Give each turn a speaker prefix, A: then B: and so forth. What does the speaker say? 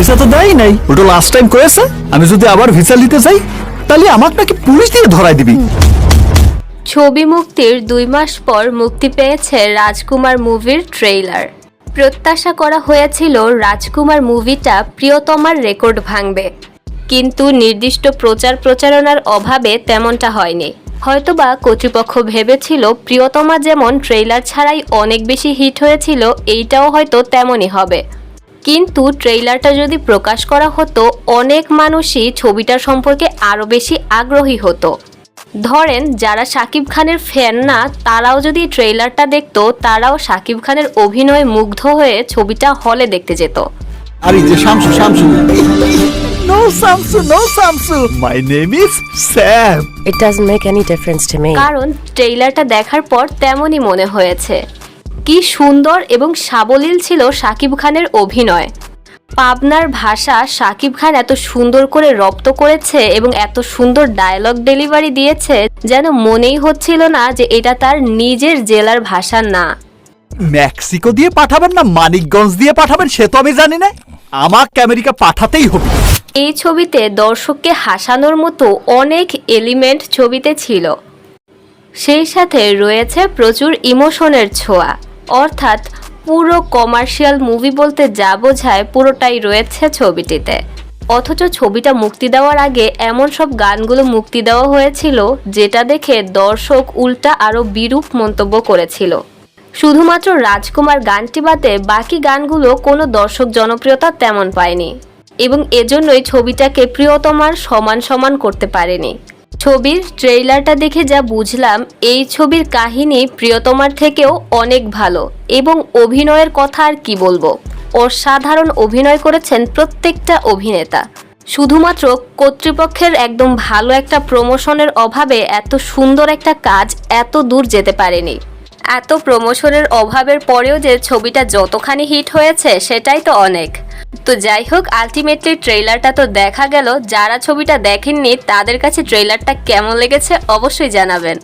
A: Visa তো দেয় নাই। ওটা লাস্ট টাইম করেছে আমি যদি আবার ভিসা নিতে চাই, তাহলে আমাকে নাকি পুলিশ দিয়ে ধরাই দিবি।
B: ছবি মুক্তির দুই মাস পর মুক্তি পেয়েছে রাজকুমার মুভির ট্রেইলার প্রত্যাশা করা হয়েছিল রাজকুমার মুভিটা প্রিয়তমার রেকর্ড ভাঙবে। কিন্তু নির্দিষ্ট প্রচার প্রচারণার অভাবে তেমনটা হয়নি। হয়তোবা কর্তৃপক্ষ ভেবেছিল প্রিয়তমা যেমন ট্রেইলার ছাড়াই অনেক বেশি হিট হয়েছিল, এইটাও হয়তো তেমনই হবে। কিন্তু ট্রেইলারটা যদি প্রকাশ করা হতো অনেক মানুষই ছবিটার সম্পর্কে আরও বেশি আগ্রহী হতো। ধরেন যারা শাকিব খানের ফ্যান না তারাও যদি ট্রেইলারটা দেখতো তারাও শাকিব খানের অভিনয়ে মুগ্ধ হয়ে ছবিটা হলে দেখতে যেত।
A: আর এই যে Shamsu Shamsu. No Shamsu no Shamsu. My name is Sam
C: It doesn't make any difference to me.
B: কারণ ট্রেইলারটা দেখার পর তেমনই মনে হয়েছে। কি সুন্দর এবং সাবলীল ছিল শাকিব খানের অভিনয়। পাবনার ভাষা শাকিব খান এত সুন্দর করে রপ্ত করেছে এবং এত সুন্দর ডায়লগ ডেলিভারি দিয়েছে যেন মনেই হচ্ছিল না যে এটা তার নিজের জেলার ভাষা না।
A: মেক্সিকো দিয়ে পাঠাবেন না মানিকগঞ্জ দিয়ে পাঠাবেন সে তো আমি জানি না। আমাকে আমেরিকা পাঠাতেই হবে।
B: এই ছবিতে দর্শককে হাসানোর মতো অনেক এলিমেন্ট ছবিতে ছিল। সেই সাথে রয়েছে প্রচুর ইমোশনের ছোঁয়া। অর্থাৎ পুরো কমার্শিয়াল মুভি বলতে যা বোঝায় পুরোটাই রয়েছে ছবিটিতে। অথচ ছবিটা মুক্তি দেওয়ার আগে এমন সব গানগুলো মুক্তি দেওয়া হয়েছিল যেটা দেখে দর্শক উল্টা আরও বিরূপ মন্তব্য করেছিল। শুধুমাত্র রাজকুমার গানটি বাদে বাকি গানগুলো কোনো দর্শক জনপ্রিয়তা তেমন পায়নি। এবং এজন্যই ছবিটাকে প্রিয়তমার সমান সমান করতে পারেনি। ছবির ট্রেইলারটা দেখে যা বুঝলাম, এই ছবির কাহিনী প্রিয়তমার থেকেও অনেক ভালো এবং অভিনয়ের কথা আর কি বলব। অসাধারণ অভিনয় করেছেন প্রত্যেকটা অভিনেতা। শুধুমাত্র কর্তৃপক্ষের একদম ভালো একটা প্রমোশনের অভাবে এত সুন্দর একটা কাজ এত দূর যেতে পারেনি। এত প্রমোশনের অভাবের পরেও যে ছবিটা যতখানি হিট হয়েছে, সেটাই তো অনেক। তো যাই হোক আলটিমেটলি ট্রেইলারটা তো দেখা গেল। যারা ছবিটা দেখেননি, তাদের কাছে ট্রেইলারটা কেমন লেগেছে অবশ্যই জানাবেন।